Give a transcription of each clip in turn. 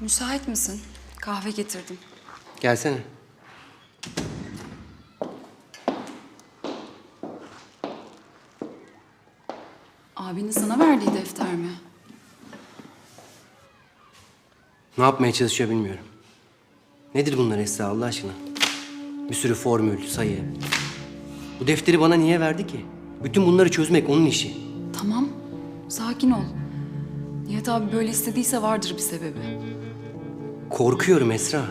Müsait misin? Kahve getirdim. Gelsene. Abinin sana verdiği defter mi? Ne yapmaya çalışıyor bilmiyorum. Nedir bunlar Esra Allah aşkına? Bir sürü formül, sayı. Bu defteri bana niye verdi ki? Bütün bunları çözmek onun işi. Tamam. Sakin ol. Nihat abi böyle istediyse vardır bir sebebi. Korkuyorum Esra.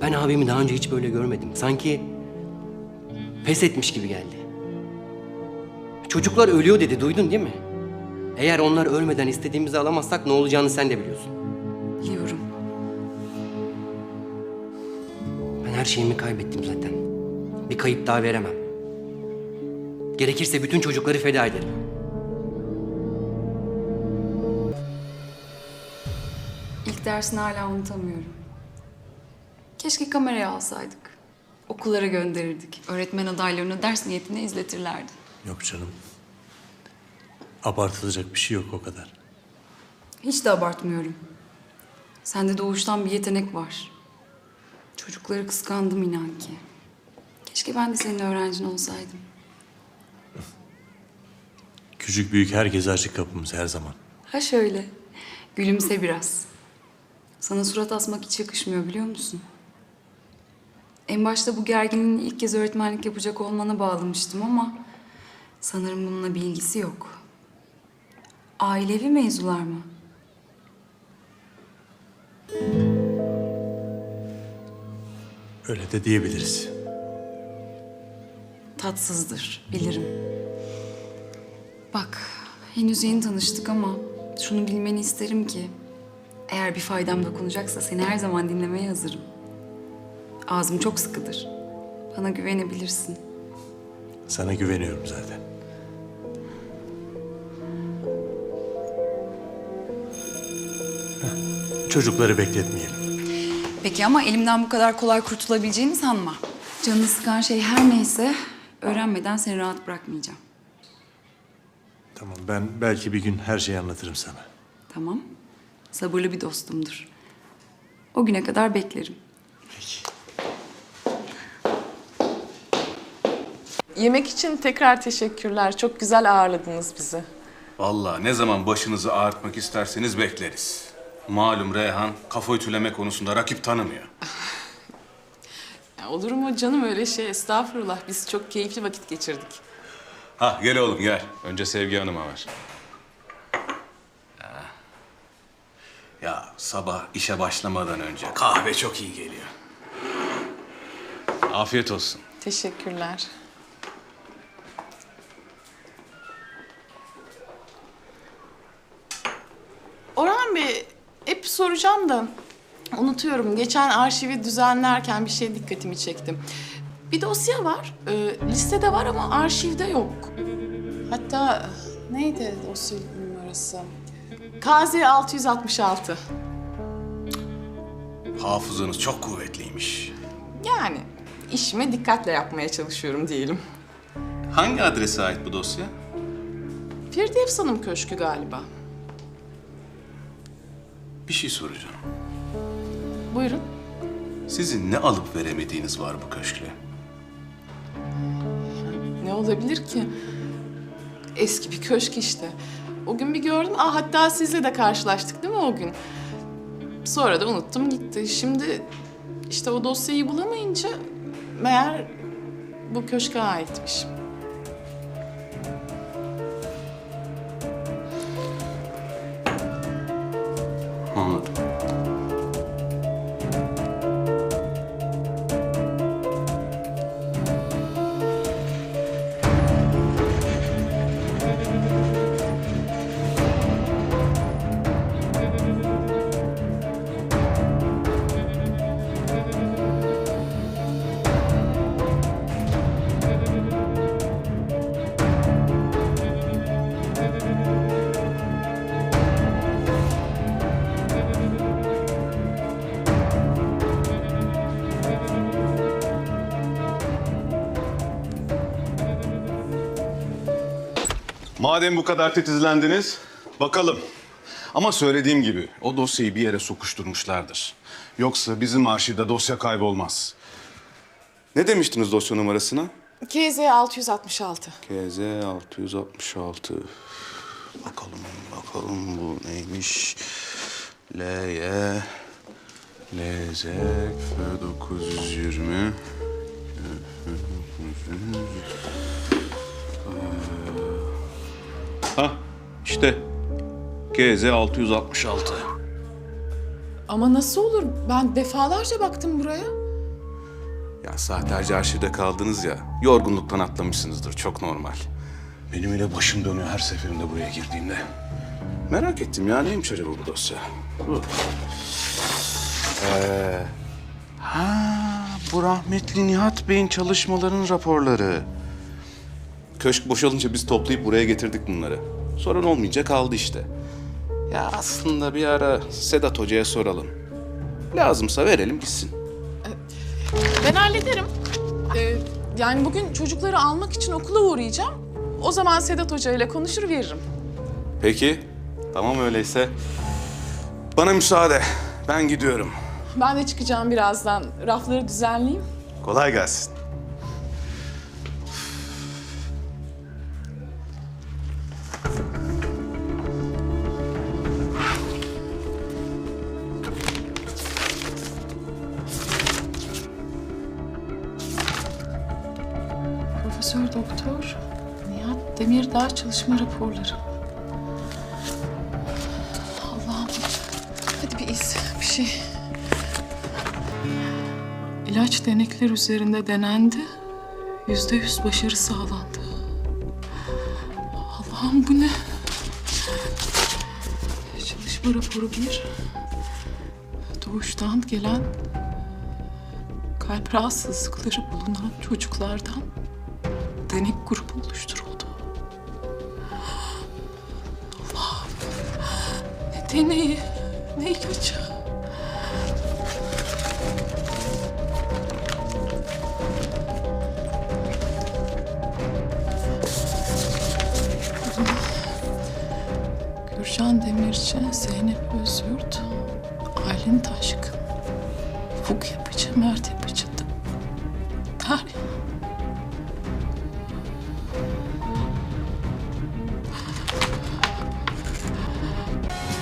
Ben abimi daha önce hiç böyle görmedim. Sanki pes etmiş gibi geldi. Çocuklar ölüyor dedi, duydun değil mi? Eğer onlar ölmeden istediğimizi alamazsak ne olacağını sen de biliyorsun. Biliyorum. Ben her şeyimi kaybettim zaten. Bir kayıp daha veremem. Gerekirse bütün çocukları feda ederim. Dersini hala unutamıyorum. Keşke kameraya alsaydık. Okullara gönderirdik. Öğretmen adaylarını ders niyetine izletirlerdi. Yok canım. Abartılacak bir şey yok o kadar. Hiç de abartmıyorum. Sende doğuştan bir yetenek var. Çocukları kıskandım inan ki. Keşke ben de senin öğrencin olsaydım. Küçük büyük herkese açık kapımız her zaman. Ha şöyle. Gülümse biraz. Sana surat asmak hiç yakışmıyor biliyor musun? En başta bu gerginliğin ilk kez öğretmenlik yapacak olmana bağlamıştım ama... ...sanırım bununla bir ilgisi yok. Ailevi mevzular mı? Öyle de diyebiliriz. Tatsızdır, bilirim. Bak, henüz yeni tanıştık ama şunu bilmeni isterim ki... ...eğer bir faydam dokunacaksa seni her zaman dinlemeye hazırım. Ağzım çok sıkıdır. Bana güvenebilirsin. Sana güveniyorum zaten. Heh, Çocukları bekletmeyelim. Peki ama elimden bu kadar kolay kurtulabileceğini sanma. Canını sıkan şey her neyse öğrenmeden seni rahat bırakmayacağım. Tamam ben belki bir gün her şeyi anlatırım sana. Tamam? Sabırlı bir dostumdur. O güne kadar beklerim. Peki. Yemek için tekrar teşekkürler. Çok güzel ağırladınız bizi. Vallahi ne zaman başınızı ağrıtmak isterseniz bekleriz. Malum Reyhan kafa ütüleme konusunda rakip tanımıyor. Ya olur mu canım öyle şey? Estağfurullah. Biz çok keyifli vakit geçirdik. Ha gel oğlum gel. Önce Sevgi Hanım'a ver. Ya sabah işe başlamadan önce kahve çok iyi geliyor. Afiyet olsun. Teşekkürler. Orhan Bey, hep soracağım da unutuyorum. Geçen arşivi düzenlerken bir şey dikkatimi çekti. Bir dosya var, e, listede var ama arşivde yok. Hatta neydi dosya numarası? KZ 666. Hafızanız çok kuvvetliymiş. Yani işimi dikkatle yapmaya çalışıyorum diyelim. Hangi adrese ait bu dosya? Firdevs Hanım Köşkü galiba. Bir şey soracağım. Buyurun. Sizin ne alıp veremediğiniz var bu köşkle? Ne olabilir ki? Eski bir köşk işte. O gün bir gördüm. Aa, hatta sizle de karşılaştık değil mi o gün? Sonra da unuttum gitti. Şimdi işte o dosyayı bulamayınca meğer bu köşke aitmiş. Madem bu kadar titizlendiniz, bakalım. Ama söylediğim gibi o dosyayı bir yere sokuşturmuşlardır. Yoksa bizim arşivde dosya kaybolmaz. Ne demiştiniz dosya numarasına? KZ 666. KZ 666. Bakalım, bakalım bu neymiş? LY, LZ, F920. Ha işte GZ 666. Ama nasıl olur? Ben defalarca baktım buraya. Ya saatlerce arşivde kaldınız ya. Yorgunluktan atlamışsınızdır. Çok normal. Benim ile başım dönüyor her seferinde buraya girdiğimde. Merak ettim ya neymiş acaba bu dosya? Bu. Ee, ha bu rahmetli Nihat Bey'in çalışmalarının raporları. Köşk boşalınca biz toplayıp buraya getirdik bunları. Sorun olmayınca kaldı işte. Ya aslında bir ara Sedat Hoca'ya soralım. Lazımsa verelim gitsin. Ben hallederim. Ee, yani bugün çocukları almak için okula uğrayacağım. O zaman Sedat Hoca ile konuşur veririm. Peki, tamam öyleyse. Bana müsaade, ben gidiyorum. Ben de çıkacağım birazdan. Rafları düzenleyeyim. Kolay gelsin. Profesör Doktor Nihat Demirdağ çalışma raporları. Allah'ım. Hadi bir iz, bir şey. İlaç denekler üzerinde denendi. Yüzde yüz başarı sağlandı. Allah'ım bu ne? Çalışma raporu bir. Doğuştan gelen kalp rahatsızlıkları bulunan çocuklardan denek grubu oluşturuldu. Allah'ım. Ne deneyi, ne ilacı. Gürcan Demirci, Zeynep Özyurt, Aylin Taşkın, Ufuk Yapıcı, Mert Yapıcı,